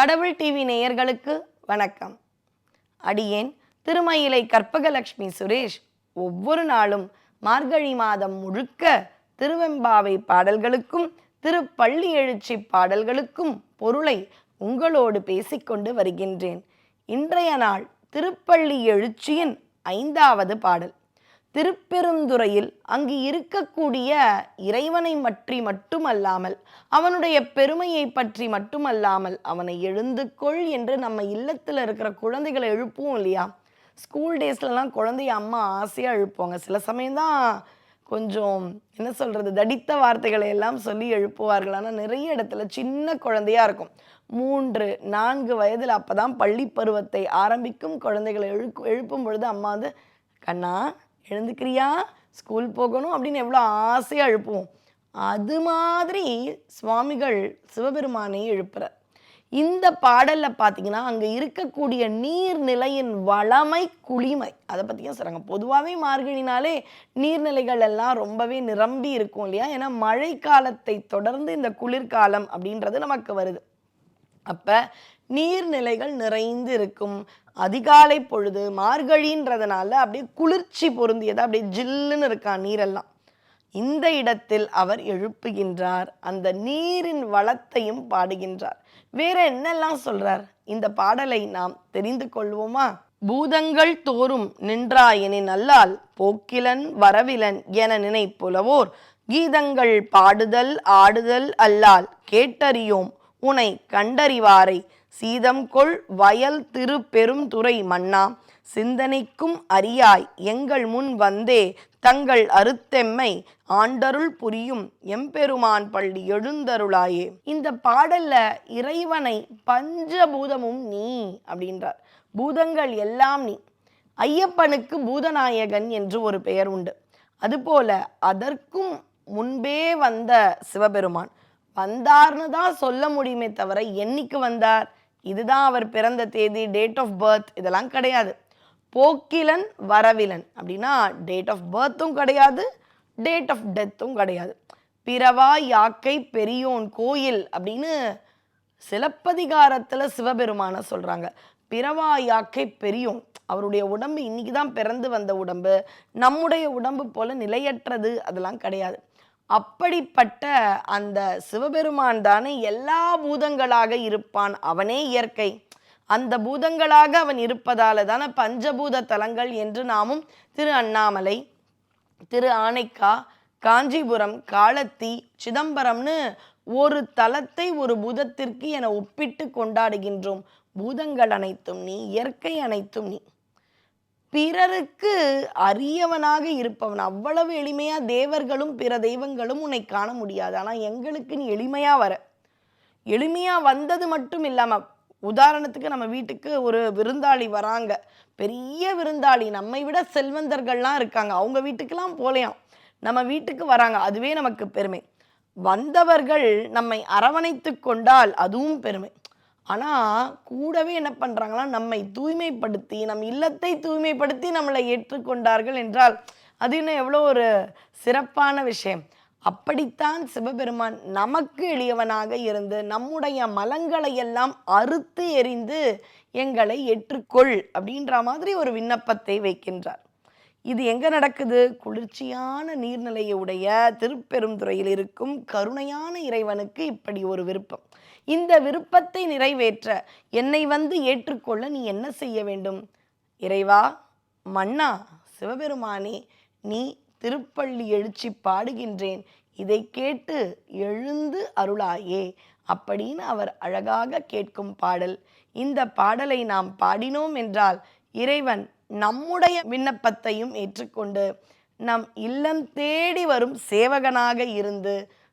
கடவுள் டிவி நேயர்களுக்கு வணக்கம். அடியேன் திருமயிலை கற்பகலட்சுமி சுரேஷ். ஒவ்வொரு நாளும் மார்கழி மாதம் முழுக்க திருவெம்பாவை பாடல்களுக்கும் திருப்பள்ளி எழுச்சி பாடல்களுக்கும் பொருளை உங்களோடு பேசிக்கொண்டு வருகின்றேன். இன்றைய நாள் திருப்பள்ளி எழுச்சியின் ஐந்தாவது பாடல். திருப்பெருந்துறையில் அங்கு இருக்கக்கூடிய இறைவனை பற்றி மட்டுமல்லாமல் அவனுடைய பெருமையை பற்றி மட்டுமல்லாமல் அவனை எழுந்து கொள் என்று நம்ம இல்லத்தில் இருக்கிற குழந்தைகளை எழுப்புவோம் இல்லையா? ஸ்கூல் டேஸ்லலாம் குழந்தைய அம்மா ஆசையாக எழுப்புவாங்க. சில சமயம்தான் கொஞ்சம் என்ன சொல்கிறது தடித்த வார்த்தைகளை எல்லாம் சொல்லி எழுப்புவார்கள். ஆனால் நிறைய இடத்துல சின்ன குழந்தையாக இருக்கும். மூன்று நான்கு வயதில் அப்போ தான் பள்ளி பருவத்தை ஆரம்பிக்கும் குழந்தைகளை எழுப்பு எழுப்பும் பொழுது அம்மா வந்து கண்ணா எழுந்துக்கிறியா? ஸ்கூல் போகணும் அப்படின்னு எவ்வளோ ஆசையாக எழுப்புவோம். அது மாதிரி சுவாமிகள் சிவபெருமானை எழுப்புறார். இந்த பாடலில் பார்த்தீங்கன்னா அங்கே இருக்கக்கூடிய நீர்நிலையின் வளமை குளிமை அதை பற்றியும் சொல்கிறாங்க பொதுவாகவே மார்கழினாலே நீர்நிலைகள் எல்லாம் ரொம்பவே நிரம்பி இருக்கும் இல்லையா? ஏன்னா மழை காலத்தை தொடர்ந்து இந்த குளிர்காலம் அப்படின்றது நமக்கு வருது. அப்போ நீர்நிலைகள் நிறைந்து இருக்கும். அதிகாலை பொழுது மார்கழின்றதுனால அப்படியே குளிர்ச்சி பொருந்தியது. அப்படியே ஜில்லுன்னு இருக்கான் நீரெல்லாம். இந்த இடத்தில் அவர் எழுப்புகின்றார். அந்த நீரின் வளத்தையும் பாடுகின்றார். வேற என்னெல்லாம் சொல்றார்? இந்த பாடலை நாம் தெரிந்து கொள்வோமா? பூதங்கள் தோறும் நின்றாயெனின் அல்லால் போக்கிலன் வரவிலன் என நினைப்புலவோர். கீதங்கள் பாடுதல் ஆடுதல் அல்லால் கேட்டறியோம். உனை கண்டறிவாரை. சீதம் கொள் வயல் திரு பெருந்துறை மன்னா. சிந்தனைக்கும் அறியாய் எங்கள் முன் வந்தே. தங்கள் அருத்தெம்மை ஆண்டருள் புரியும் எம்பெருமான் பள்ளி எழுந்தருளாயே. இந்த பாடல்ல இறைவனை பஞ்சபூதமும் நீ அப்படின்றார். பூதங்கள் எல்லாம் நீ. ஐயப்பனுக்கு பூதநாயகன் என்று ஒரு பெயர் உண்டு. அதுபோல அதற்கும் முன்பே வந்த சிவபெருமான். வந்தார்னு தான் சொல்ல முடியுமே தவிர என்னைக்கு வந்தார்? இதுதான் அவர் பிறந்த தேதி டேட் ஆஃப் பர்த் இதெல்லாம் கிடையாது. போக்கிலன் வரவிலன். அப்படின்னா டேட் ஆஃப் பர்த்தும் கிடையாது டேட் ஆஃப் டெத்தும் கிடையாது. பிறவா யாக்கை பெரியோன் கோயில் அப்படின்னு சிலப்பதிகாரத்தில் சிவபெருமான சொல்கிறாங்க பிறவா யாக்கை பெரியோன். அவருடைய உடம்பு இன்னைக்கு தான் பிறந்து வந்த உடம்பு. நம்முடைய உடம்பு போல நிலையற்றது அதெல்லாம் கிடையாது. அப்படிப்பட்ட அந்த சிவபெருமான் தானே எல்லா பூதங்களாக இருப்பான். அவனே இயற்கை. அந்த பூதங்களாக அவன் இருப்பதால தானே பஞ்சபூத தலங்கள் என்று நாமும் திரு அண்ணாமலை திரு ஆனைக்கா காஞ்சிபுரம் காலத்தி சிதம்பரம்னு ஒரு தலத்தை ஒரு பூதத்திற்கு என ஒப்பிட்டு கொண்டாடுகின்றோம். பூதங்கள் அனைத்தும் நீ இயற்கை அனைத்தும் நீ. பிறருக்கு அரியவனாக இருப்பவன். அவ்வளவு எளிமையாக தேவர்களும் பிற தெய்வங்களும் உன்னை காண முடியாது. ஆனால் எங்களுக்கு நீ எளிமையாக வர. எளிமையாக வந்தது மட்டும் இல்லாமல் உதாரணத்துக்கு நம்ம வீட்டுக்கு ஒரு விருந்தாளி வராங்க. பெரிய விருந்தாளி. நம்மை விட செல்வந்தர்கள்லாம் இருக்காங்க. அவங்க வீட்டுக்கெல்லாம் போலையாம். நம்ம வீட்டுக்கு வராங்க. அதுவே நமக்கு பெருமை. வந்தவர்கள் நம்மை அரவணைத்து கொண்டால் அதுவும் பெருமை. ஆனால் கூடவே என்ன பண்ணுறாங்கன்னா நம்மை தூய்மைப்படுத்தி நம் இல்லத்தை தூய்மைப்படுத்தி நம்மளை ஏற்றுக்கொண்டார்கள் என்றால் அது இன்னும் எவ்வளோ ஒரு சிறப்பான விஷயம். அப்படித்தான் சிவபெருமான் நமக்கு எளியவனாக இருந்து நம்முடைய மலங்களை எல்லாம் அறுத்து எறிந்து எங்களை ஏற்றுக்கொள் அப்படின்ற மாதிரி ஒரு விண்ணப்பத்தை வைக்கின்றார். இது எங்கே நடக்குது? குளிர்ச்சியான நீர்நிலையுடைய திருப்பெருந்துறையில் இருக்கும் கருணையான இறைவனுக்கு இப்படி ஒரு விருப்பம். இந்த விருப்பத்தை நிறைவேற்ற என்னை வந்து ஏற்றுக்கொள்ள நீ என்ன செய்ய வேண்டும்? இறைவா மன்னா சிவபெருமானே நீ திருப்பள்ளி எழுச்சி பாடுகின்றேன். இதை கேட்டு எழுந்து அருளாயே அப்படின்னு அவர் அழகாக கேட்கும் பாடல். இந்த பாடலை நாம் பாடினோம் என்றால் இறைவன் நம்முடைய விண்ணப்பத்தையும் ஏற்றுக்கொண்டு நம் இல்லம் தேடி வரும் சேவகனாக இருந்து